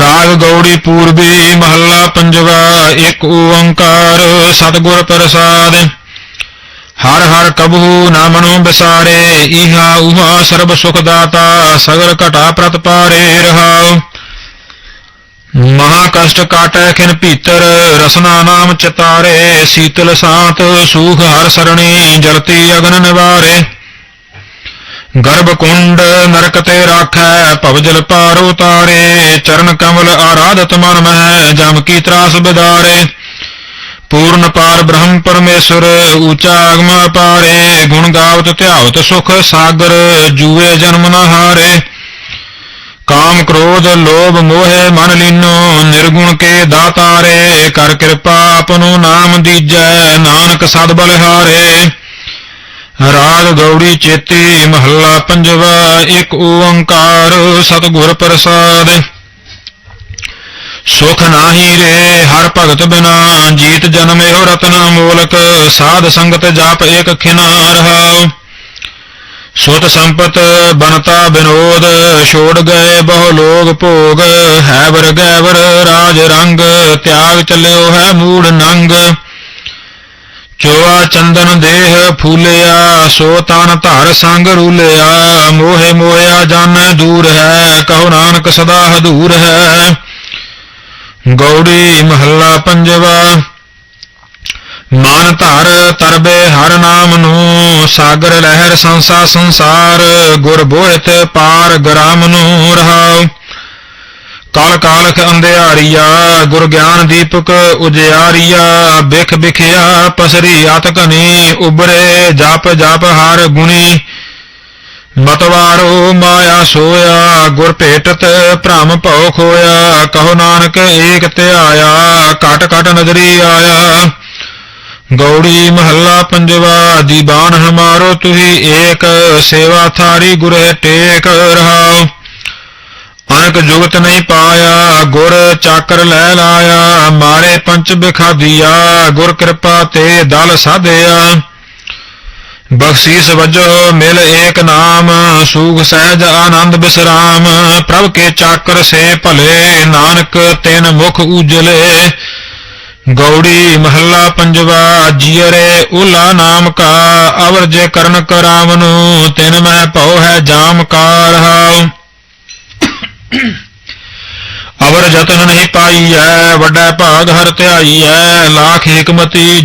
ਰਾਗ ਗੌੜੀ ਪੂਰਬੀ ਮਹੱਲਾ ਪੰਜਵਾ, ਇੱਕ ਓੰਕਾਰ, ਸਤਿਗੁਰ ਪ੍ਰਸਾਦ। ਹਰ ਹਰ ਕਬੂ ਨਾ ਮਨੋ ਬਿਸਾਰੇ ਇਹਾ ਉਹਾ ਸਰਬ ਸੁਖ ਦਾਤਾ, ਸਗਲ ਘਟਾ ਪ੍ਰਤ ਪਾਰੇ ਰਹਾਉ। ਮਹਾ ਕਸ਼ਟ ਕਾਟੈ ਖਿਨ ਭੀਤਰ, ਰਸਨਾ ਨਾਮ ਚਤਾਰੇ, ਸੀਤਲ ਸਾਤ, ਸੂਖ ਹਰ ਸਰਣੀ, ਜਲਤੀ ਅਗਨ ਨਿਵਾਰੇ। ਗਰਭ ਕੁੰਡ ਨਰਕ ਤੇ ਰਾਖੈ, ਭਵਜਲ ਪਾਰ ਉਤਾਰੇ ਚਰਨ ਕਮਲ ਆਰਾਧਤ ਮਨ ਮਹਿ, ਜਮ ਕੀ ਤਰਾਸ ਬਿਦਾਰੇ। ਪੂਰਨ ਪਾਰ ਬ੍ਰਹਮ ਪਰਮੇਸ਼ਰ, ਊਚਾ ਆਗਮ ਅਪਾਰੇ ਗੁਣ ਗਾਵਤ ਧਿਆਵਤ ਸੁਖ ਸਾਗਰ, ਜੂਏ ਜਨਮ ਨ ਹਾਰੇ। ਕਾਮ ਕ੍ਰੋਧ ਲੋਭ ਮੋਹਿ ਮਨ ਲੀਨੋ, ਨਿਰਗੁਣ ਕੇ ਦਾਤਾਰੇ, ਕਰ ਕਿਰਪਾ ਆਪਨੋ ਨਾਮ ਦੀਜੈ, ਨਾਨਕ ਸਦ ਬਲਿਹਾਰੇ। ਰਾਗ ਗੌੜੀ ਚੇਤੀ ਮਹੱਲਾ ਪੰਜਵਾ, ਇੱਕ ਓੰਕਾਰ ਸਤਿਗੁਰ ਪ੍ਰਸਾਦ। ਸੁਖ ਨਾਹੀ ਰੇ, ਹਰ ਭਗਤ ਬਿਨਾ, ਜੀਤ ਜਨਮੇ ਹੋ ਰਤਨ ਅਮੋਲਕ ਸਾਧ ਸੰਗਤ ਜਾਪ ਏਕ ਖਿਨਾ ਰਹਾਉ ਸੁਤ ਸੰਪਤ ਬਨਤਾ ਬਿਨੋਦ ਛੋੜ ਗਏ ਬਹੁ ਲੋਗ ਭੋਗ। ਹੈ ਵਰ ਗੈਵਰ ਰਾਜ ਰੰਗ, ਤਿਆਗ ਚੱਲਿਓ ਹੈ ਮੂੜ ਨੰਗ। ਚੋਆ ਚੰਦਨ ਦੇਹ ਫੂਲਿਆ, ਸੋ ਤਨ ਧਰ ਸੰਗ ਰੂਲਿਆ। ਮੋਹਿ ਮੋਹਿਆ ਜਾਣੈ ਦੂਰ ਹੈ, ਕਹੋ ਨਾਨਕ ਸਦਾ ਹਦੂਰ ਹੈ। ਗੌੜੀ ਮਹੱਲਾ ਪੰਜਵਾ ਮਨ ਧਰ ਤਰਬੇ ਹਰ ਨਾਮ ਨੂੰ, ਸਾਗਰ ਲਹਿਰ ਸੰਸਾ ਸੰਸਾਰ, ਗੁਰ ਬੋਹਿਤ ਪਾਰ ਗ੍ਰਾਮ ਨੂੰ ਰਹਾਉ। ਕਾਲ ਕਾਲਖ ਅੰਧਿਆਰੀਆ, ਗੁਰ ਗਿਆਨ ਦੀਪਕ ਉਜਿਆਰੀਆ, ਬਿਖ ਬਿਖਿਆ ਪਸਰੀ ਆਤ ਘਨੀ ਉਬਰੇ ਜਪ ਜਪ ਹਰ ਗੁਣੀ। ਮਤਵਾਰੋ ਮਾਇਆ ਸੋਇਆ, ਗੁਰ ਭੇਟਤ ਭ੍ਰਮ ਭਉ ਖੋਇਆ, ਕਹੋ ਨਾਨਕ ਏਕ ਧਿਆਇਆ ਕਟ ਘਟ ਨਜ਼ਰੀ ਆਇਆ। ਗੌੜੀ ਮਹੱਲਾ ਪੰਜਵਾ ਦੀਵਾਨ ਹਮਾਰੋ ਤੁਹੀ ਏਕ, ਸੇਵਾ ਥਾਰੀ ਗੁਰੇ ਟੇਕ ਰਹਾਓ ਅਨਕ ਜੁਗਤ ਨਹੀਂ ਪਾਇਆ, ਗੁਰ ਚਾਕਰ ਲੈ ਲਾਇਆ, ਮਾਰੇ ਪੰਚ ਬਿਖਾਦੀਆ ਗੁਰ ਕਿਰਪਾ ਤੇ ਦਲ ਸਾਧਿਆ। ਬਖਸ਼ੀਸ ਵਜੋ ਮਿਲ ਏਕ ਨਾਮ ਸੂਖ ਸਹਿਜ ਆਨੰਦ ਬਿਸਰਾਮ, ਪ੍ਰਭ ਕੇ ਚਾਕਰ ਸੇ ਭਲੇ, ਨਾਨਕ ਤਿਨ ਮੁਖ ਉਜਲੇ। ਗੌੜੀ ਮਹੱਲਾ ਪੰਜਵਾ ਜੀਅਰੇ ਉਲਾ ਨਾਮ ਕਾ, ਅਵਰ ਜੇ ਕਰਨ ਕਰਾਵਨੂ, ਤਿਨ ਮੈਂ ਭਉ ਹੈ ਜਾਮ ਕਾ ਰਹਾਉ ਅਵਰ ਜਤਨ ਨਹੀਂ ਪਾਈ ਪਾਈਐ, ਵੱਡਾ ਭਾਗ ਹਰ ਧਿਆਈ ਧਿਆਈਐ, ਲਾਖ ਹਕਮਤੀ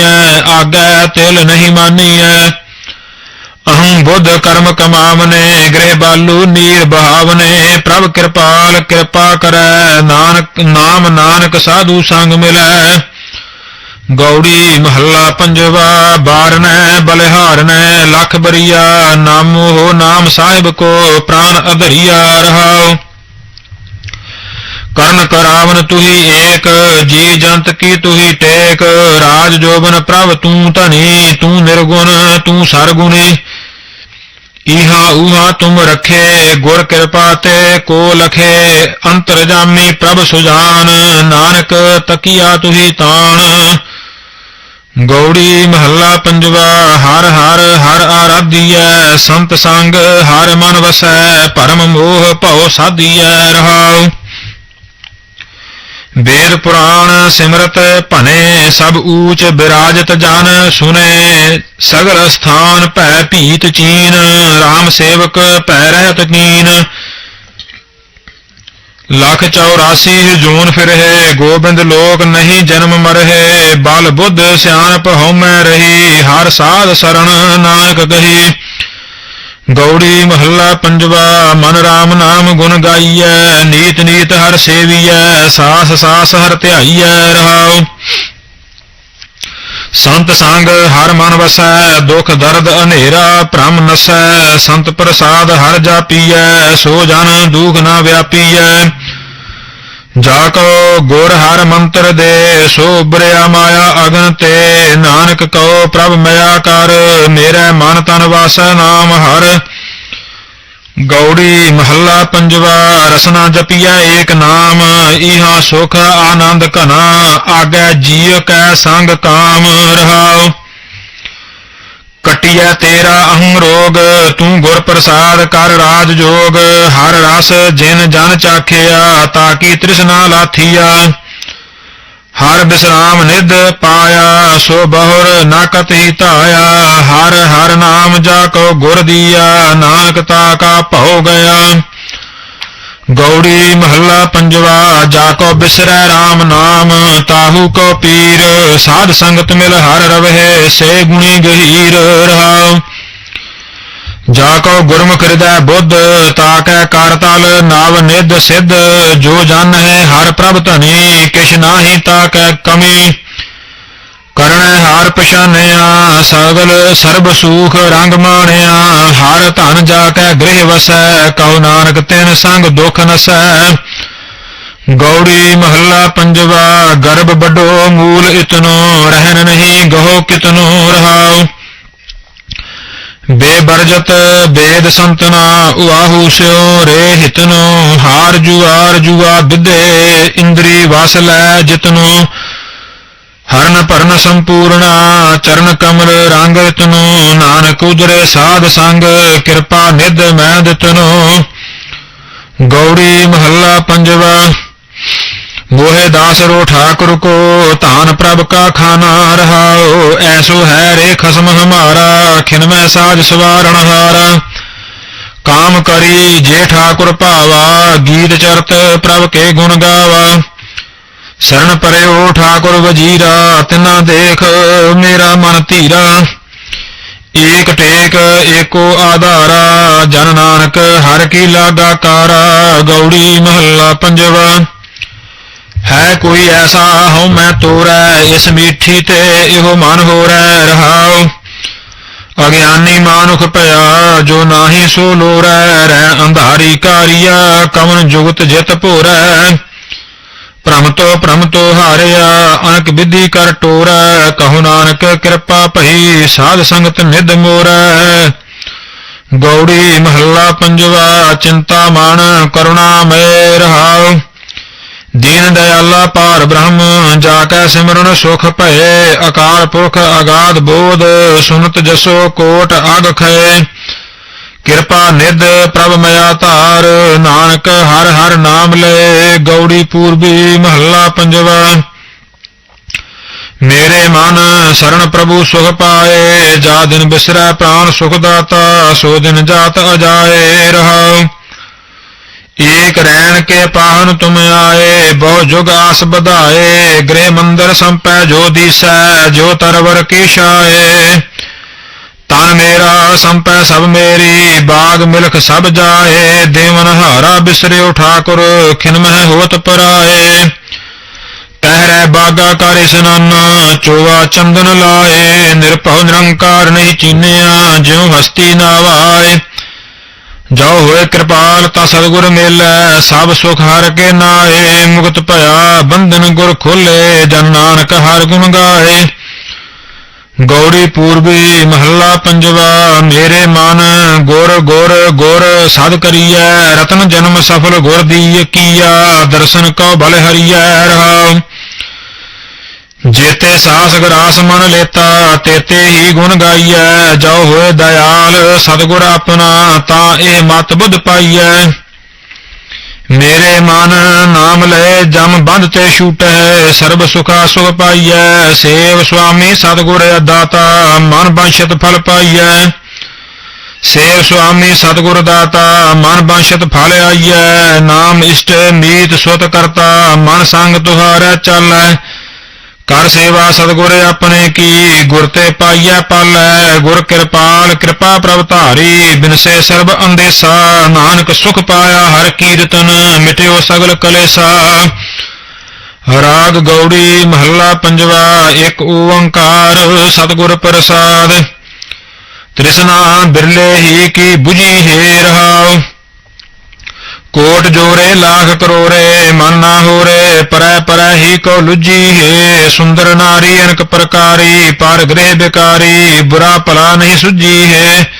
ਐ ਆਗੈ ਤਿਲ ਨਹੀਂ ਮਾਨੀ ਐ ਅਹੰ ਬੁੱਧ ਕਰਮ ਕਮਾਵਨੇ, ਗ੍ਰਹਿ ਬਾਲੂ ਨੀਰ ਬਹਾਵਨੇ, ਪ੍ਰਭ ਕਿਰਪਾਲ ਕਿਰਪਾ ਕਰੈ, ਨਾਨਕ, ਨਾਮ ਨਾਨਕ ਸਾਧੂ ਸੰਗ ਮਿਲੈ। ਗੌੜੀ ਮਹੱਲਾ ਪੰਜਵਾ, ਬਾਰਨੈ, ਬਲਿਹਾਰਨੈ, ਲਖ ਬਰੀਆ, ਨਾਮੋ ਹੋ ਨਾਮ ਸਾਹਿਬ ਕੋ ਪ੍ਰਾਨ ਅਧਰੀਆ ਰਹਾਓ ਕਰਨ ਕਰਾਵਨ ਤੁਹੀ ਏਕ, ਜੀ ਜੰਤ ਕੀ ਤੁਹੀ ਟੇਕ, ਰਾਜ ਜੋਬਨ ਪ੍ਰਭ ਤੂੰ ਧਨੀ, ਤੂੰ ਨਿਰਗੁਣ, ਤੂੰ ਸਰਗੁਣੀ। ਇਹਾ ਉਹਾ ਤੁਮ ਰਖੇ, ਗੁਰ ਕਿਰਪਾ ਤੇ ਕੋ ਲਖੇ, ਅੰਤਰਜਾਮੀ ਪ੍ਰਭ ਸੁਜਾਨ, ਨਾਨਕ ਤਕੀਆ ਤੁਹੀ ਤਾਣ। ਗੌੜੀ ਮਹੱਲਾ ਪੰਜਵਾ, ਹਰ ਹਰ ਹਰ ਆਰਾਧੀਐ, ਸੰਤ ਸੰਗ ਹਰ ਮਨ ਵਸੈ, ਪਰਮ ਮੋਹ ਭਉ ਸਾਧੀਐ ਰਹਾਉ। ਵੇਦ ਪੁਰਾਣ ਸਿਮਰਤ ਭਨੇ ਸਭ ਊਚ ਬਿਰਾਜਤ ਜਨ ਸੁਨੇ। ਸਗਲ ਸਥਾਨ ਭੈ ਭੀਤ ਚੀਨ RAM ਸੇਵਕ ਭੈ ਰਹਿਤ ਕੀਨ। ਲੱਖ 84 ਜੂਨ ਫਿਰਹਿ, ਗੋਬਿੰਦ ਲੋਕ ਨਹੀਂ ਜਨਮ ਮਰਹਿ। ਬਲ ਬੁੱਧ ਸਿਆਣਪ ਹਉਮੈ ਰਹੀ, ਹਰ ਸਾਧ ਸਰਣ ਨਾਨਕ ਗਹੀ ਗੌੜੀ ਮਹੱਲਾ ਪੰਜਵਾ, ਮਨ ਰਾਮ ਨਾਮ ਗੁਣ ਗਾਈਐ, ਨੀਤ ਨੀਤ ਹਰ ਸੇਵੀਐ, ਸਾਸ ਸਾਸ ਹਰ ਧਿਆਈਐ ਰਹਾਉ। ਸੰਤ ਸੰਗ ਹਰ ਮਨ ਵਸੈ, ਦੁਖ ਦਰਦ ਹਨੇਰਾ ਭ੍ਰਮ ਨਸੈ, ਸੰਤ ਪ੍ਰਸਾਦ ਹਰ ਜਾਪੀਐ, ਸੋ ਜਨ ਦੁਖ ਨਾ ਵਿਆਪੀਐ। ਜਾ ਕੋ ਗੁਰ ਹਰ ਮੰਤਰ ਦੇ ਸੋ ਉਬਰਿਆ ਮਾਇਆ ਅਗਨ ਤੇ। ਨਾਨਕ ਕਉ ਪ੍ਰਭ ਮਿਆ ਕਰ, ਮੇਰੇ ਮਨ ਤਨ ਵਾਸੈ ਨਾਮ ਹਰ। ਗੌੜੀ ਮਹੱਲਾ ਪੰਜਵਾ, ਰਸਨਾ ਜਪੀਐ ਏਕ ਨਾਮ ਇਹਾਂ ਸੁਖ ਆਨੰਦ ਘਨਾ, ਆਗੈ ਜੀਵ ਕੈ ਸੰਗ ਕਾਮ ਰਹਾਓ ਕਟਿਐ ਤੇਰਾ ਅਹੰ ਰੋਗ ਤੂੰ ਗੁਰ ਪ੍ਰਸਾਦ ਕਰ ਰਾਜ ਜੋਗ। ਹਰ ਰਸ ਜਿਨ ਜਨ ਚਾਖਿਆ ਤਾਕੀ ਤ੍ਰਿਸ਼ਨਾ ਲਾਥੀਆ ਹਰ ਬਿਸਰਾਮ ਨਿਦ ਪਾਇਆ, ਸੋ ਬਹੁਰ ਨਾ ਕਤਿ ਧਾਇਆ। ਹਰ ਹਰ ਨਾਮ ਜਾ ਕੋ ਗੁਰ ਦੀਆ, ਨਾਨਕ ਤਾ ਕਾ ਭਉ ਗਿਆ। ਗੌੜੀ ਮਹੱਲਾ ਪੰਜਵਾ, ਜਾ ਕੋ ਬਿਸਰੈ RAM ਨਾਮ, ਤਾਹੂ ਕੋ ਪੀਰ, ਸਾਧ ਸੰਗਤ ਮਿਲ ਹਰ ਰਵਹਿ, ਸੇ ਗੁਣੀ ਗਹੀਰ ਰਹਾਉ। ਜਾ ਕੋ ਗੁਰਮੁਖ ਹਿਰਦੈ ਬੁੱਧ ਤਾਕੈ ਕਰ ਤਲ, ਨਵ ਨਿਧ ਸਿੱਧ, ਜੋ ਜਨ ਹੈ ਹਰ ਪ੍ਰਭ ਧਨੀ, ਕਿਛ ਨਾਹੀ ਤਾਕੈ ਕਮੀ। ਕਰਣ ਹਾਰ ਪਛਾਨਿਆ, ਸਗਲ ਸਰਬ ਸੂਖ ਰੰਗ ਮਾਣਿਆ, ਹਰ ਧਨ ਜਾ ਕੈ ਗ੍ਰਹਿ ਵਸੈ, ਕਉ ਨਾਨਕ ਤਿਨ ਸੰਗ ਦੁਖ ਨਸੈ। ਗੌੜੀ ਮਹੱਲਾ ਪੰਜਵਾ, ਗਰਭ ਵੱਡੋ ਮੂਲ ਇਤਨੋ ਰਹਿਨ ਨਹੀਂ ਗਹੋ ਕਿਤਨੋ ਰਹਾਉ। ਬੇਬਰਜਤ ਬੇਦ ਸੰਤਨਾ, ਉਆਹੂ ਸਿਓ ਰੇ ਹਿਤਨੋ, ਹਾਰ ਜੁਆਰ ਜੁਆ ਵਿਦੇ ਇੰਦਰੀ ਵਸ ਲੈ ਜਿਤਨੋ। ਹਰਨ ਭਰਨ ਸੰਪੂਰਣਾ, ਚਰਨ ਕਮਲ ਰੰਗ ਤਨੋ, ਨਾਨਕ ਉਜਰੇ ਸਾਧ ਸੰਗ, ਕਿਰਪਾ ਨਿਧ ਮੈਂ ਦਿਤਨੋ। ਗੌੜੀ ਮਹੱਲਾ ਪੰਜਵਾ, ਮੋਹਿ ਦਾਸ ਰੋ ਠਾਕੁਰ ਕੋ, ਧਾਨ ਪ੍ਰਭ ਕਾ ਖਾਨਾ ਰਹਾਓ ਐਸੋ ਹੈ ਰੇ ਖਸਮ ਹਮਾਰਾ ਖਿਨਮੈ ਸਾਜ ਸਵਾਰਣ ਹਾਰਾ। ਕਾਮ ਕਰੀ ਜੇ ਠਾਕੁਰ ਭਾਵਾ, ਗੀਤ ਚਰਤ ਪ੍ਰਭ ਕੇ ਗੁਣ ਗਾਵਾ। ਸ਼ਰਨ ਪਰਿਓ ਠਾਕੁਰ ਵਜੀਰਾ, ਤਿਨਾ ਦੇਖ ਮੇਰਾ ਮਨ ਧੀਰਾ। ਏਕ ਟੇਕ, ਏਕੋ ਆਧਾਰਾ, ਜਨ ਨਾਨਕ ਹਰ ਕੀ ਲਾਗਾ ਕਾਰਾ ਗੌੜੀ ਮਹੱਲਾ ਪੰਜਵਾ। ਹੈ ਕੋਈ ਐਸਾ ਹਉ ਮੈਂ ਤੋਰੈ, ਇਸ ਮੀਠੀ ਤੇ ਇਹੋ ਮਨ ਹੋਰੈ ਰਹਾਉ। ਅਗਿਆਨੀ ਮਾਨੁਖ ਭਇਆ, ਜੋ ਨਾਹੀ ਸੋ ਲੋਰੈ, ਰਹਿ ਅੰਧਾਰੀ ਕਾਰੀਆ ਕਵਨ ਜੁਗਤ ਜਿਤ ਭੋਰੈ। ਭ੍ਰਮ ਤੋ ਭ੍ਰਮ ਤੋ ਹਾਰਿਆ ਅਨਕ ਵਿਧੀ ਕਰ ਟੋਰੈ, ਕਹੋ ਨਾਨਕ ਕਿਰਪਾ ਭਈ, ਸਾਧ ਸੰਗਤ ਨਿਧ ਮੋਰੈ। ਗੌੜੀ ਮਹੱਲਾ ਪੰਜਵਾ, ਚਿੰਤਾ ਮਾਨ ਕਰੁਣਾ ਮੈ ਰਹਾਉ। ਦੀਨ ਦਇਆਲਾ ਪਾਰ ਬ੍ਰਹਮ, ਜਾ ਕੈ ਸਿਮਰਨ ਸੁਖ ਭਏ, ਅਕਾਲ ਪੁਰਖ ਅਗਾਧ ਬੋਧ, ਸੁਨਤ ਜਸੋ ਕੋਟ ਅਗ ਖਏ। ਕਿਰਪਾ ਨਿਧ ਪ੍ਰਭ ਮਿਆ ਧਾਰ, ਨਾਨਕ ਹਰ ਹਰ ਨਾਮ ਲੈ, ਗੌੜੀ ਪੂਰਬੀ ਮਹੱਲਾ ਪੰਜਵਾ। ਮੇਰੇ ਮਨ ਸ਼ਰਨ ਪ੍ਰਭੂ ਸੁਖ ਪਾਏ, ਜਾ ਦਿਨ ਬਿਸਰੈ ਪ੍ਰਾਨ ਸੁਖ ਦਾਤਾ, ਸੋ ਦਿਨ ਜਾਤ ਅਜਾਏ ਰਹਾਉ। ਏਕ ਰੈਣ ਕੇ ਪਾਹਨ ਤੁਮ ਆਏ, ਬਹੁ ਜੁਗ ਆਸ ਬਧਾਏ ਗ੍ਰਹਿ ਮੰਦਰ ਸੰਪੈ ਜੋ ਦੀਸੈ, ਜੋ ਤਰਵਰ ਕੀ ਛਾਏ ਤਨ ਮੇਰਾ ਸੰਪੈ ਸਭ ਮੇਰੀ, ਬਾਗ ਮਿਲਖ ਸਭ ਜਾਏ, ਦੇਵਨ ਹਾਰਾ ਬਿਸਰਿਓ ਠਾਕੁਰ, ਖਿਨ ਮਹਿ ਹੋਤ ਪਰਾਏ। ਪਹਿਰੇ ਬਾਗਾ ਕਰ ਇਸਨਾਨ ਚੋਵਾ ਚੰਦਨ ਲਾਏ, ਨਿਰਭਉ ਨਿਰੰਕਾਰ ਨਹੀਂ ਚੀਨਿਆ, ਜਿਉ ਹਸਤੀ ਨਾਵਾਏ। ਜੋ ਹੋਏ ਕਿਰਪਾਲ, ਤਾ ਸਤਿਗੁਰ ਮੇਲੈ, ਸਭ ਸੁਖ ਹਰ ਕੇ ਨਾਏ। ਮੁਕਤ ਭਇਆ ਬੰਧਨ ਗੁਰ ਖੋਲੇ, ਜਨ ਨਾਨਕ ਹਰ ਗੁਣ ਗਾਏ। ਗੌੜੀ ਪੂਰਬੀ ਮਹੱਲਾ ਪੰਜਵਾ, ਮੇਰੇ ਮਨ ਗੁਰ ਗੁਰ ਗੁਰ ਸਦ ਕਰੀਐ, ਰਤਨ ਜਨਮ ਸਫਲ ਗੁਰ ਦੀ ਕੀਆ ਦਰਸ਼ਨ ਕਉ ਬਲ ਹਰੀਐ ਰਹਾਉ ਜੇਤੇ ਸਾਸ ਗਰਾਸ ਮਨ ਲੇਤਾ, ਤੇਤੇ ਹੀ ਗੁਣ ਗਾਈਐ, ਜੋ ਹੋਏ ਦਇਆਲ ਸਤਿਗੁਰ ਆਪਣਾ, ਤਾਂ ਇਹ ਮਤ ਬੁੱਧ ਪਾਈਐ। ਮੇਰੇ ਮਨ ਨਾਮ ਲੈ ਜਮ ਬੰਧ ਤੇ ਛੂਟੈ, ਸਰਬ ਸੁਖਾ ਸੁਖ ਪਾਈਐ, ਸੇਵ ਸੁਆਮੀ ਸਤਿਗੁਰ ਦਾਤਾ ਮਨ ਬੰਸ਼ਤ ਫਲ ਪਾਈਐ। ਸੇਵ ਸੁਆਮੀ ਸਤਿਗੁਰ ਦਾਤਾ, ਮਨ ਬੰਸ਼ਤ ਫਲ ਆਈਐ। ਨਾਮ ਇਸ਼ਟ ਮੀਤ ਸੁਤ ਕਰਤਾ, ਮਨ ਸੰਗ ਤੁਹਾਰਾ ਚਾਲੈ। ਕਰ ਸੇਵਾ ਸਤਿਗੁਰ ਆਪਣੇ ਕੀ, ਗੁਰ ਤੇ ਪਾਈਐ ਪਾਲੈ ਗੁਰ ਕਿਰਪਾਲ, ਕਿਰਪਾ ਪ੍ਰਭ ਧਾਰੀ ਬਿਨਸੇ ਸਰਬ ਅੰਦੇਸਾ, ਨਾਨਕ ਸੁਖ ਪਾਇਆ ਹਰ ਕੀਰਤਨ, ਮਿਟਿਓ ਸਗਲ ਕਲੇਸਾ। ਰਾਗ ਗੌੜੀ ਮਹੱਲਾ ਪੰਜਵਾ, ਇੱਕ ਓੰਕਾਰ ਸਤਿਗੁਰ ਪ੍ਰਸਾਦ। ਤ੍ਰਿਸ਼ਨਾ ਬਿਰਲੇ ਹੀ ਕੀ 부ਜੀ ਹੈ ਰਹਾਉ। ਕੋਟ ਜੋਰੇ, ਲਾਖ ਕਰੋਰੇ ਮਨ ਨਾ ਹੋਰੇ, ਪਰੈ ਪਰੈ ਹੀ ਕੋ ਲੁਜੀ ਹੈ। ਸੁੰਦਰ ਨਾਰੀ ਅਨਕ ਪ੍ਰਕਾਰੀ, ਪਰ ਗ੍ਰਹਿ ਬਿਕਾਰੀ, ਬੁਰਾ ਭਲਾ ਨਹੀਂ ਸੁਜੀ ਹੈ।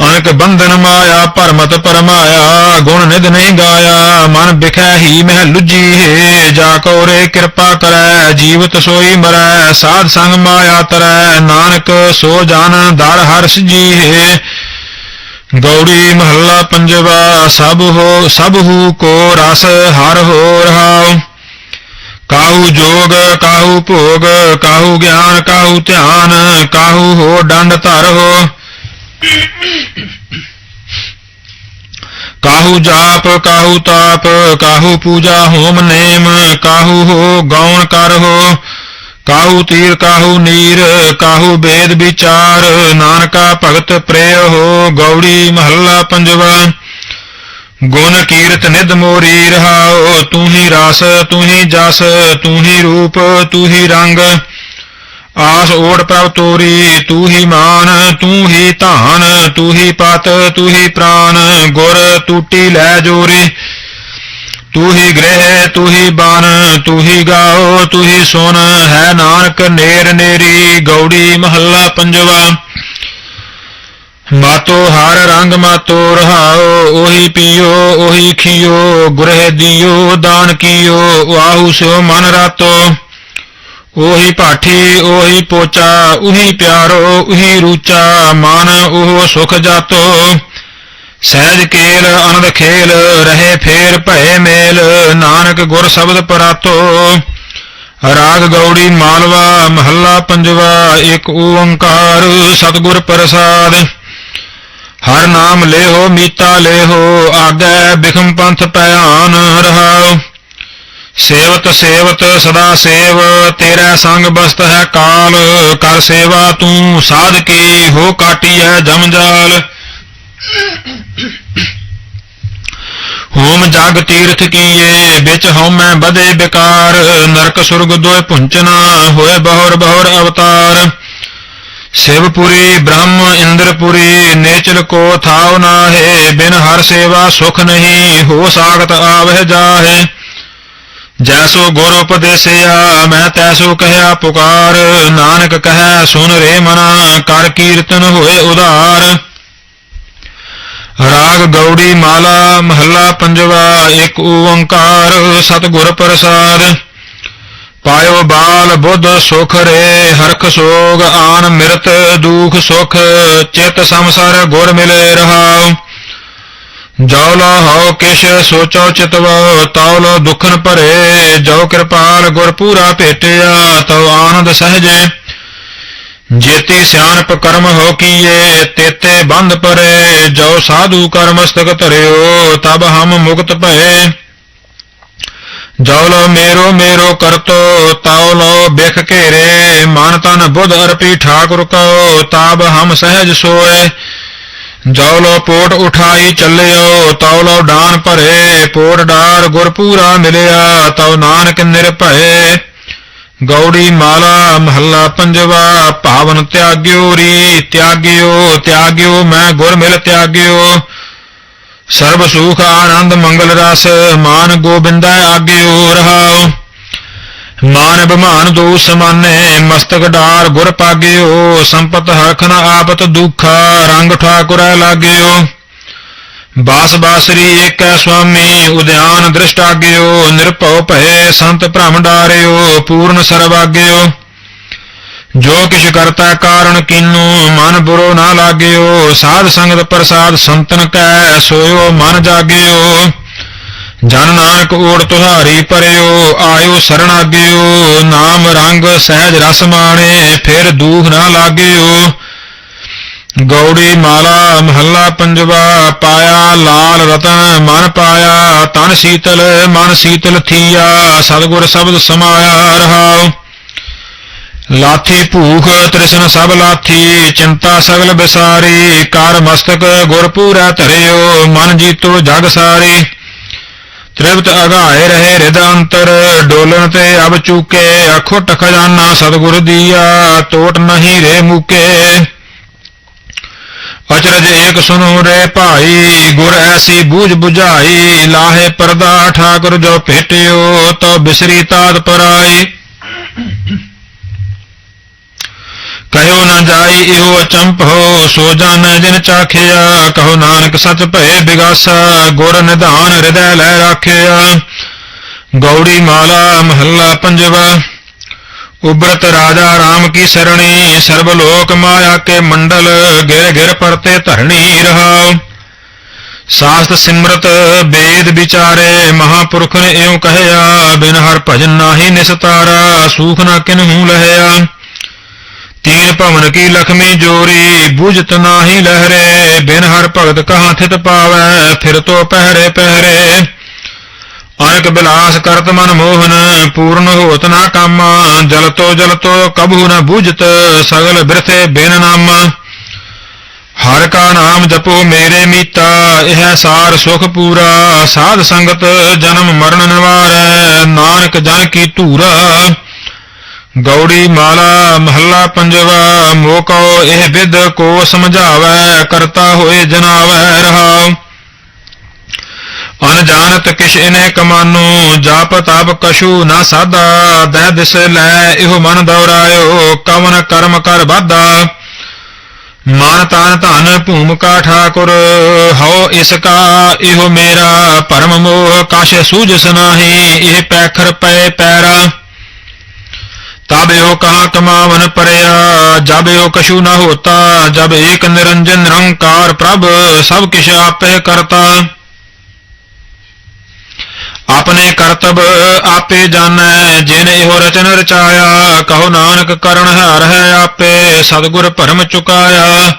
ਅਨਕ ਬੰਧਨ ਮਾਇਆ, ਭਰਮਤ ਪਰਮਾਇਆ ਗੁਣ ਨਿਧ ਨਹੀਂ ਗਾਇਆ। ਮਨ ਬਿਖੈ ਹੀ ਮਹਿ ਲੁਜੀ ਹੈ। ਜਾ ਕੋ ਰੇ ਕਿਰਪਾ ਕਰੈ, ਜੀਵਤ ਸੋਈ ਮਰੈ, ਸਾਧ ਸੰਗ ਮਾਇਆ ਤਰੈ। ਨਾਨਕ ਸੋ ਜਨ ਦਰ ਹਰਸ ਜੀ ਹੈ। ਗੌੜੀ ਮਹੱਲਾ ਪੰਜਵਾ, ਸਭ ਹੋ, ਸਭ ਹੂ ਕੋ ਰਸ, ਹਰ ਹੋ ਰਹਾਉ। ਕਾਹੂ ਜੋਗ, ਕਾਹੂ ਭੋਗ, ਕਾਹੂ ਗਿਆਨ, ਕਾਹੂ ਧਿਆਨ, ਕਾਹੂ ਹੋ ਡੰਡ ਧਰ ਹੋ। ਕਾਹੂ ਜਾਪ, ਕਾਹੂ ਤਾਪ, ਕਾਹੂ ਪੂਜਾ ਹੋਮ ਨੇਮ, ਕਾਹੂ ਹੋ ਗੌਣ ਕਰ ਹੋ। ਕਾਹੂ ਤੀਰ, ਕਾਹੂ ਨੀਰ, ਕਾਹੂ ਬੇਦ ਵਿਚਾਰ। ਨਾਨਕਾ ਭਗਤ ਪ੍ਰੇਯ ਹੋ, ਗੌੜੀ ਮਹੱਲਾ ਪੰਜਵਾ। ਗੁਣ ਕੀਰਤ ਨਿਦ ਮੋਰੀ ਰਹਾਓ ਤੂੰ ਹੀ ਰਸ, ਤੂੰ ਹੀ ਜਸ, ਤੂੰ ਹੀ ਰੂਪ, ਤੂੰ ਹੀ ਰੰਗ। ਆਸ ਓੜ ਪ੍ਰਭ ਤੋਰੀ, ਤੂੰ ਹੀ ਮਾਨ, ਤੂੰ ਹੀ ਧਾਨ, ਤੂੰ ਹੀ ਪਤ, ਤੂੰ ਹੀ ਪ੍ਰਾਨ। ਗੁਰ ਟੂਟੀ ਲੈ ਜੋਰੀ ਤੂੰ ਹੀ ਗ੍ਰਹਿ ਤੂੰ ਹੀ ਬਨ ਤੂੰ ਹੀ ਗਾਓ ਤੂੰ ਹੀ ਸੁਨ ਹੈ ਨਾਨਕ ਨੇਰ ਨੇਰੀ, ਗੌੜੀ ਮਹੱਲਾ ਪੰਜਵਾ। ਮਾਤੋ ਹਰ ਰੰਗ ਮਾਤੋ ਰਹਾਓ, ਉਹੀ ਪੀਓ, ਉਹੀ ਖਿਓ, ਗੁਰਹਿ ਦਿਓ, ਦਾਨ ਕੀਓ, ਆਹੂ ਸਿਓ ਮਨ ਰਾਤੋ। ਉਹੀ ਭਾਠੀ, ਉਹੀ ਪੋਚਾ, ਉਹੀ ਪਿਆਰੋ, ਉਹੀ ਰੂਚਾ, ਮਨ ਉਹ ਸੁਖ ਜਾਤੋ। ਸਹਿਜ ਕੇਲ ਅਨੰਦ ਖੇਲ ਰਹੇ ਫੇਰ ਭਏ ਮੇਲ, ਨਾਨਕ ਗੁਰ ਸ਼ਬਦ ਪਰਾਤੋ। ਰਾਗ ਗੌੜੀ ਮਾਲਵਾ, ਮਹੱਲਾ ਪੰਜਵਾ ਇੱਕ ਓੰਕਾਰ, ਸਤਿਗੁਰ ਪ੍ਰਸਾਦ। ਹਰ ਨਾਮ ਲੇਹੋ, ਮੀਤਾ ਲੇਹੋ, ਆਗੈ ਬਿਖਮ ਪੰਥ ਭਿਆਨ ਰਹਾਉ। ਸੇਵਤ ਸੇਵਤ ਸਦਾ ਸੇਵ, ਤੇਰਾ ਸੰਗ ਬਸਤ ਹੈ ਕਾਲ। ਕਰ ਸੇਵਾ ਤੂੰ, ਸਾਧ ਕੀ, ਹੋ ਕਾਟੀਐ ਜਮਜਾਲ ਹੋਮ ਜਗ ਤੀਰਥ ਕੀਏ, ਵਿੱਚ ਹਉਮੈ ਬਦੇ ਬਿਕਾਰ ਨਰਕ ਸੁਰਗ ਦੋਇ ਪੁੰਚਨਾ ਹੋਏ ਬਹੁਰ ਬਹੁਰ ਅਵਤਾਰ। ਸ਼ਿਵਪੁਰੀ, ਬ੍ਰਹਮ ਇੰਦਰਪੁਰੀ, ਨੇਚਲ ਕੋ ਥਾਉ ਨਾਹੇ, ਬਿਨ ਹਰ ਸੇਵਾ ਸੁਖ ਨਹੀਂ, ਹੋ ਸਾਗਤ ਆਵਹਿ ਜਾਹੇ। ਜੈਸੋ ਗੁਰ ਉਪਦੇਸਿਆ, ਮੈਂ ਤੈਸੋ ਕਹਿਆ ਪੁਕਾਰ, ਨਾਨਕ ਕਹੈ ਸੁਨ ਰੇ ਮਨਾ, ਕਰ ਕੀਰਤਨ ਹੋਏ ਉਧਾਰ। ਰਾਗ ਗੌੜੀ ਮਾਲਾ ਮਹੱਲਾ ਪੰਜਵਾ, ਇੱਕ ਓੰਕਾਰ ਸਤਿਗੁਰ ਪ੍ਰਸਾਦ। ਪਾਇਓ ਬਾਲ ਬੁੱਧ ਸੁਖ ਰੇ, ਹਰਖ ਸੋਗ ਆਨ ਮਿਰਤ ਦੁਖ ਸੁਖ, ਚਿਤ ਸੰਸਰ ਗੁਰ ਮਿਲੇ ਰਹਾਉ। ਜੋ ਲਾ ਹਉ ਕਿਛ ਸੋਚੋ ਚਿਤਵ ਤਉ ਲੋ ਦੁਖਨ ਭਰੇ ਜੋ ਕਿਰਪਾਲ ਗੁਰ ਪੂਰਾ ਭੇਟਿਆ, ਤਉ ਆਨੰਦ ਸਹਜੇ। ਜੇਤੀ ਸਿਆਣਪ ਕਰਮ ਹੋ ਕੀਏ, ਤੇਤੇ ਬੰਧ ਪਰੇ, ਜੋ ਸਾਧੂ ਕਰਮਸਤਕ ਧਰਿਓ, ਤਬ ਹਮ ਮੁਕਤ ਭਏ। ਜੋ ਲੋ ਮੇਰੋ ਮੇਰੋ ਕਰਤੋ, ਤਾਉ ਲੋ ਬਿਖ ਘੇਰੇ, ਮਨ ਤਨ ਬੁੱਧ ਅਰਪੀ ਠਾਕੁਰ ਕੋ ਤਾਬ ਹਮ ਸਹਿਜ ਸੋਏ। ਜੋ ਲੋ ਪੋਟ ਉਠਾਈ ਚੱਲਿਓ, ਤਉ ਲੋ ਡਾਨ ਭਰੇ, ਪੋਟ ਡਾਰ ਗੁਰਪੂਰਾ ਮਿਲਿਆ, ਤਉ ਨਾਨਕ ਨਿਰਭੈ ਗੌੜੀ ਮਾਲਾ ਮਹੱਲਾ ਪੰਜਵਾ ਭਾਵਨ ਤਿਆਗਿਓ ਰੀ, ਤਿਆਗਿਓ ਤਿਆਗਿਓ, ਮੈਂ ਗੁਰ ਮਿਲ ਤਿਆਗਿਓ। ਸਰਬ ਸੁਖ ਆਨੰਦ ਮੰਗਲ ਰਸ, ਮਾਨ ਗੋਬਿੰਦਾ ਆਗਿਓ ਰਹਾਓ। ਮਾਨ ਬਿਮਾਨ ਦੋ ਸਮਾਨੇ ਮਸਤਕ ਡਾਰ ਗੁਰ ਪਾਗਿਓ। ਸੰਪਤ ਹਰਖਨ ਆਪਤ ਦੁਖਾ, ਰੰਗ ਠਾਕੁਰੈ ਲਾਗਿਓ। ਬਾਸ ਬਾਸਰੀ ਏਕੈ ਸੁਆਮੀ, ਉਦਿਆਨ ਦ੍ਰਿਸ਼ਟ ਆਗਿਓ ਨਿਰਭਉ ਭਏ ਸੰਤ ਭ੍ਰਮ ਡਾਰਿਓ ਪੂਰਨ ਸਰਵਾਗਿਓ। ਜੋ ਕਿਛ ਕਰਤਾ ਕਾਰਨ ਕੀਨੂ, ਮਨ ਬੁਰੋ ਨਾ ਲਾਗਿਓ। ਸਾਧ ਸੰਗਤ ਪ੍ਰਸਾਦ ਸੰਤਨ ਕੈ, ਸੋਇਓ ਮਨ ਜਾਗਿਓ। ਜਨ ਨਾਨਕ ਓੜ ਤੁਹਾਰੀ ਪਰਿਓ, ਆਇਓ ਸਰਣ ਆਗਿਓ ਨਾਮ ਰੰਗ ਸਹਿਜ ਰਸ ਮਾਣੇ, ਫਿਰ ਦੂਖ ਨਾ ਲਾਗਿਓ। ਗੌੜੀ ਮਾਲਾ, ਮਹੱਲਾ ਪੰਜਵਾ ਪਾਇਆ, ਲਾਲ ਰਤਨ ਮਨ ਪਾਇਆ, ਤਨ ਸੀਤਲ, ਮਨ ਸੀਤਲ ਥੀਆ, ਸਤਿਗੁਰ ਸ਼ਬਦ ਸਮਾਇਆ ਰਹਾਉ। ਲਾਥੀ ਭੂਖ ਤ੍ਰਿਸ਼ਨ ਸਭ ਲਾਥੀ, ਚਿੰਤਾ ਸਗਲ ਬਿਸਾਰੀ, ਕਰ ਮਸਤਕ ਗੁਰ ਪੂਰਾ ਧਰਿਓ, ਮਨ ਜੀਤੋ ਜਗ ਸਾਰੀ। ਤ੍ਰਿਪਤ ਅਗਾਏ ਰਹੇ ਹਿਰਦ ਅੰਤਰ, ਡੋਲਣ ਤੇ ਅਬ ਚੂਕੇ, ਅਖੁੱਟ ਖਜ਼ਾਨਾ ਸਤਿਗੁਰ ਦੀਆ ਟੋਟ ਨਹੀਂ ਰੇ ਮੁਕੇ। ਅਚਰਜ ਏਕ ਸੁਨੋ ਰੇ ਭਾਈ, ਗੁਰ ਐਸੀ ਬੂਝ 부ਝਾਈ ਲਾਹੇ ਪਰਦਾ ਠਾਕੁਰ ਜੋ ਭੇਟਿਓ, ਤੋ ਬਿਸਰੀ ਤਾਤ ਪਰਾਈ। ਕਹਿਓ ਨਾ ਜਾਈ ਪਾਈ ਇਹੋ ਹੋ, ਸੋ ਜਾਣੈ ਜਿਨ ਚਾਖਿਆ, ਕਹੋ ਨਾਨਕ ਸਚ ਭਏ ਬਿਗਾਸਾ, ਗੁਰ ਨਿਧਾਨ ਹਿਰਦੈ ਲੈ ਰਾਖਿਆ। ਗੌੜੀ ਮਾਲਾ ਮਹੱਲਾ ਪੰਜਵਾ। ਉਬਰਤ ਰਾਜਾ ਰਾਮ ਕੀ ਸਰਣੀ ਸਰਬ ਲੋਕ ਮਾਇਆ ਕੇ ਮੰਡਲ, ਗਿਰ ਗਿਰ ਪਰਤੇ ਧਰਣੀ ਰਹਾਉ। ਸਾਸਤ ਸਿਮਰਤ ਵੇਦ ਵਿਚਾਰੇ, ਮਹਾਪੁਰਖ ਨੇ ਇਉ ਕਹਿਆ, ਬਿਨ ਹਰ ਭਜਨ ਨਾਹੀ ਨਿਸਤਾਰਾ ਸੂਖ ਨਾ ਕਿਨਹੂ ਲਹਿਆ। ਤੀਨ ਭਵਨ ਕੀ ਲਖਮੀ ਜੋਰੀ, ਬੁਝਤ ਨਾਹੀ ਲਹਿਰੇ, ਬਿਨ ਹਰ ਭਗਤ ਕਹਾਂ ਥਿਤ ਪਾਵੈ, ਫਿਰ ਤੋ ਪਹਿਰੇ ਪਹਿਰੇ। ਅਨਕ ਬਿਲਾਸ ਕਰਤ ਮਨ ਮੋਹਨ, ਪੂਰਨ ਹੋਤ ਨਾ ਕੰਮ ਜਲਤੋ ਜਲਤੋ ਕਬੂ ਨ ਬੁਝਤ, ਸਗਲ ਬਿਰਥੇ ਬਿਨ ਨਾਮ। ਹਰ ਕਾ ਨਾਮ ਜਪੋ ਮੇਰੇ ਮੀਤਾ, ਇਹ ਸਾਰ ਸੁਖ ਪੂਰਾ, ਸਾਧ ਸੰਗਤ ਜਨਮ ਮਰਨ ਨਿਵਾਰੈ, ਨਾਨਕ ਜਨ ਕੀ ਧੂਰਾ। ਗੌੜੀ ਮਾਲਾ ਮਹੱਲਾ ਪੰਜਵਾ ਮੋਕੋ ਇਹ ਵਿਦ ਕੋ ਸਮਝਾਵੈ, ਕਰਤਾ ਹੋਏ ਜਨਾਵੈ ਰਹਾਉ। ਅਨਜਾਨਤ ਕਿਛ ਇਨੇ ਕਮਾਨੋ, ਜਾਪ ਤਪ ਕਛੂ ਨਾ ਸਾਦਾ ਦਹਿ ਦਿਸ ਲੈ ਇਹੋ ਮਨ ਦੌਰਾਇਓ, ਕਵਨ ਕਰਮ ਕਰ ਬਾਧਾ ਮਨ ਤਨ ਧਨ ਭੂਮਿਕਾ ਠਾਕੁਰ, ਹਉ ਇਸ ਕਾ ਇਹੋ ਮੇਰਾ, ਪਰਮ ਮੋਹ ਕਾਸ਼ ਸੂਝਸ ਨਾਹੀ, ਇਹ ਪੈਖਰ ਪਏ ਪੈਰਾ। ਤਬ ਇਹੋ ਕਹਾ ਕਮਾਵਨ ਪਰਿਆ ਜਬ ਇਹੋ ਕਛੂ ਨਾ ਹੋਤਾ, ਜਬ ਏਕ ਨਿਰੰਜਨ ਨਿਰੰਕਾਰ ਪ੍ਰਭ, ਸਭ ਕਿਛ ਆਪੇ ਕਰਤਾ ਆਪਣੇ ਕਰਤਬ ਆਪੇ ਜਾਣੈ, ਜਿਨ ਇਹੋ ਰਚਨ ਰਚਾਇਆ, ਕਹੋ ਨਾਨਕ ਕਰਨ ਹਾਰ ਹੈ ਆਪੇ, ਸਤਿਗੁਰ ਭਰਮ ਚੁਕਾਇਆ।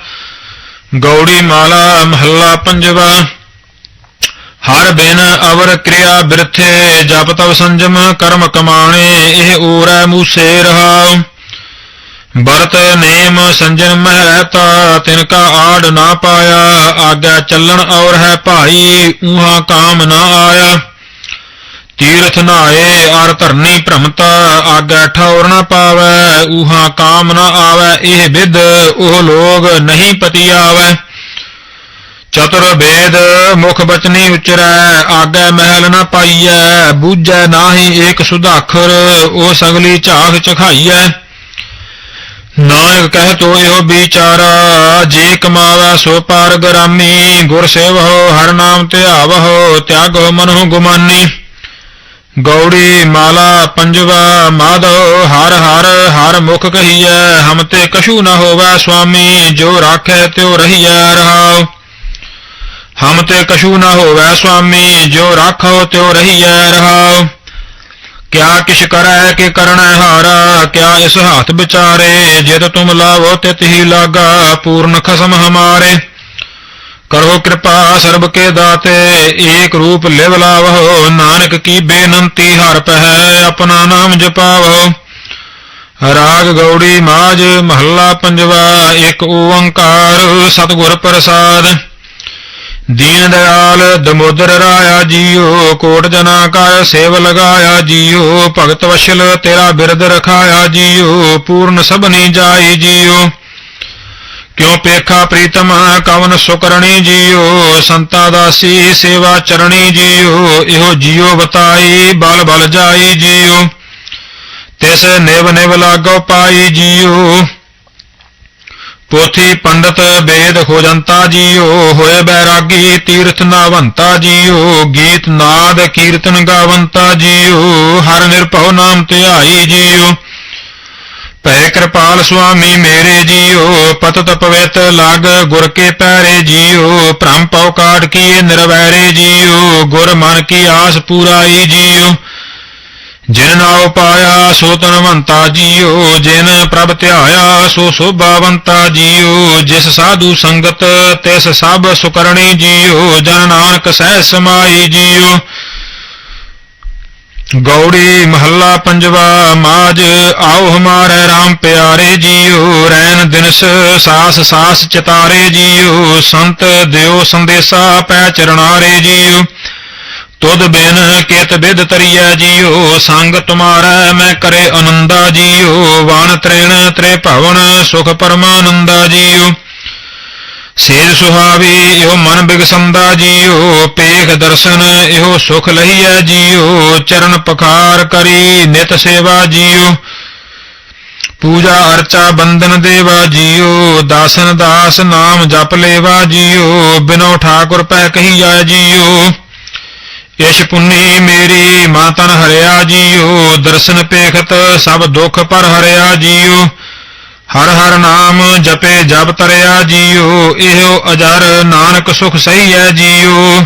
ਗੌੜੀ ਮਾਲਾ ਮਹੱਲਾ ਪੰਜਵਾ, ਹਰ ਬਿਨ ਅਵਰ ਕਿਰਿਆ ਬਿਰਥੇ, ਜਪ ਤਵ ਸੰਜਮ ਕਰਮ ਕਮਾਣੇ, ਇਹ ਊਰੈ ਮੂਸੇ ਰਹਾਉ ਬਰਤ ਨੇਮ ਸੰਜਮ ਮਹਿ ਰਹਤਾ ਤਿਨ ਕਾ ਆੜ ਨਾ ਪਾਇਆ, ਆਗਿਆ ਚੱਲਣ ਔਰ ਹੈ ਭਾਈ, ਊਹਾ ਕਾਮ ਨਾ ਆਇਆ। ਤੀਰਥ ਨਾਏ, ਅਰ ਧਰਨੀ ਭ੍ਰਮਤਾ, ਆਗੈ ਠੌਰ ਨਾ ਪਾਵੈ, ਊਹਾ ਕਾਮ ਨਾ ਆਵੈ, ਇਹ ਵਿਦ ਉਹ ਲੋਗ ਨਹੀਂ ਪਤੀ ਆਵੈ ਚਤੁਰ ਵੇਦ, ਮੁਖ ਬਚਨੀ ਉਚਰੈ, ਆਗੈ ਮਹਿਲ ਨਾ ਪਾਈਐ, ਬੂਝੈ ਨਾਹੀ ਏਕ ਸੁਧਾਖਰ, ਉਹ ਸਗਲੀ ਝਾਖ ਚਖਾਈਐ। ਨਾਨਕ ਕਹਿ ਤੋ ਇਹੋ ਵਿਚਾਰਾ, ਜੇ ਕਮਾਵੈ ਸੋ ਪਾਰ ਗਰਾਮੀ ਗੁਰ ਸੇਵਹੁ, ਹਰ ਨਾਮ ਧਿਆਵਹੁ ਤਿਆਗੋ ਮਨਹੁ ਗੁਮਾਨੀ। ਗੌੜੀ ਮਾਲਾ ਪੰਜਵਾ ਮਾਧੋ ਹਰ ਹਰ ਹਰ ਮੁਖ ਕਹੀਐ, ਹਮ ਤੇ ਕਛੂ ਨ ਹੋਵੈ ਸੁਆਮੀ ਜੋ ਰਾਖੈ ਤਿਉ ਰਹੀਐ ਰਹਾਉ। ਹਮ ਤੇ ਕਛੂ ਨ ਹੋਵੈ ਸੁਆਮੀ ਜੋ ਰਾਖੋ ਤਿਉ ਰਹੀਐ ਰਹਾਉ। ਕਿਆ ਕਿਛ ਕਰੈ, ਕਿ ਕਰਣੈ ਹਾਰਾ, ਕਿਆ ਇਸ ਹੱਥ ਵਿਚਾਰੇ, ਜਿਤ ਤੁਮ ਲਾਵੋ ਤਿਤ ਹੀ ਲਾਗਾ, ਪੂਰਨ ਖਸਮ ਹਮਾਰੇ। ਕਰੋ ਕਿਰਪਾ ਸਰਬ ਕੇ ਦਾਤੇ, ਏਕ ਰੂਪ ਲਿਵ ਲਾਵਹੁ, ਨਾਨਕ ਕੀ ਬੇਨੰਤੀ ਹਰ ਪਹਿ, ਆਪਣਾ ਨਾਮ ਜਪਾਵਹੁ। ਰਾਗ ਗੌੜੀ ਮਾਜ ਮਹੱਲਾ ਪੰਜਵਾ ਇੱਕ ਓੰਕਾਰ ਸਤਿਗੁਰ ਪ੍ਰਸਾਦ। ਦੀਨ ਦਇਆਲ ਦਮੋਦਰ ਰਾਇਆ ਜੀਓ, ਕੋਟ ਜਨਾ ਕਾ ਸੇਵ ਲਗਾਇਆ ਜੀਓ, ਭਗਤ ਵਸ਼ਲ ਤੇਰਾ ਬਿਰਦ ਰਖਾਇਆ ਜੀਓ, ਪੂਰਨ ਸਭਨੀ ਜਾਈ ਜੀਓ। ਕਿਉ ਪੇਖਾ ਪ੍ਰੀਤਮ ਕਵਨ ਸੁਕਰਣੀ ਜੀਓ ਸੰਤਾ ਦਾਸੀ ਸੇਵਾ ਚਰਣੀ ਜੀਓ ਇਹੋ ਜੀਓ ਬਤਾਈ, ਬਲ ਬਲ ਜਾਈ ਜੀਓ ਤਿਸ ਨਿਵ ਨਿਵ ਲਾਗੋ ਪਾਈ ਜੀਓ ਪੋਥੀ ਪੰਡਤ ਵੇਦ ਖੋਜੰਤਾ ਜੀਓ ਹੋਏ ਬੈਰਾਗੀ ਤੀਰਥ ਨਾਵੰਤਾ ਜੀਓ ਗੀਤ ਨਾਦ ਕੀਰਤਨ ਗਾਵੰਤਾ ਜੀਓ ਹਰ ਨਿਰਭਉ ਨਾਮ ਧਿਆਈ ਜੀਓ ਭੈ ਕਿਰਪਾਲ ਸੁਆਮੀ ਮੇਰੇ ਜੀਓ ਪਤਤ ਪਵਿੱਤ ਲਗ ਗੁਰ ਕੇ ਪੈਰੇ ਜੀਓ, ਭ੍ਰਮ ਪਉ ਕਾਟ ਕੀਏ ਨਿਰਵੈਰੇ ਜੀਓ, ਗੁਰ ਮਨ ਕੀ ਆਸ ਪੂਰਾਈ ਜੀਓ। ਜਿਨ ਨਾਉ ਪਾਇਆ ਸੋ ਤਨਵੰਤਾ ਜੀਓ, ਜਿਨ ਪ੍ਰਭ ਧਿਆਇਆ ਸੋ ਸੋਭਾਵੰਤਾ ਜੀਓ। ਜਿਸ ਸਾਧੂ ਸੰਗਤ ਤਿਸ ਸਭ ਸੁਕਰਣੀ ਜੀਓ, ਜਨ ਨਾਨਕ ਸਹਿ ਸਮਾਈ ਜੀਓ। ਗੌੜੀ ਮਹੱਲਾ ਪੰਜਵਾ ਮਾਜ ਆਓ ਹਮਾਰੇ RAM ਪਿਆਰੇ ਜੀਓ ਰੈਨ ਦਿਨਸ ਸਾਸ ਸਾਸ ਚਿਤਾਰੇ ਜੀਓ ਸੰਤ ਦਿਓ ਸੰਦੇਸਾ ਪੈ ਚਰਨਾਰੇ ਜੀਓ ਤੁਧ ਬਿਨ ਕਿਤ ਬਿਦ ਤਰੀਐ ਜੀਓ ਸੰਗ ਤੁਮਾਰਾ ਮੈਂ ਕਰੇ ਅਨੰਦਾ ਜੀਓ ਵਾਣ ਤ੍ਰਿਣ ਤ੍ਰੇ ਭਵਨ ਸੁਖ ਪਰਮਾਨੰਦਾ ਜੀਓ ਸੇਜ ਸੁਹਾਵੀ, ਇਹੋ ਮਨ ਬਿਗਸੰਦਾ ਜੀਓ। ਪੇਖ ਦਰਸ਼ਨ, ਇਹੋ ਸੁਖ ਲਹੀਐ ਜੀਓ। ਚਰਨ ਪਖਾਰ ਕਰੀ, ਨਿਤ ਸੇਵਾ ਜੀਓ। ਪੂਜਾ ਅਰਚਾ ਬੰਦਨ ਦੇਵਾ ਜੀਓ। ਦਾਸਨ ਦਾਸ ਨਾਮ ਜਪ ਲੇਵਾ ਜੀਓ। ਬਿਨੋ ਠਾਕੁਰ ਪੈ ਕਹੀਆ ਜੀਓ। ਇਸ਼ ਪੁੰਨੀ ਮੇਰੀ ਮਾਤਨ ਹਰਿਆ ਜੀਓ। ਦਰਸ਼ਨ ਪੇਖਤ ਸਭ ਦੁਖ ਪਰ ਹਰਿਆ ਜੀਓ। ਹਰ ਹਰ ਨਾਮ ਜਪੇ ਜਪ ਤਰਿਆ ਜੀਓ ਇਹੋ ਅਜਰ ਨਾਨਕ ਸੁਖ ਸਹੀ ਹੈ ਜੀਓ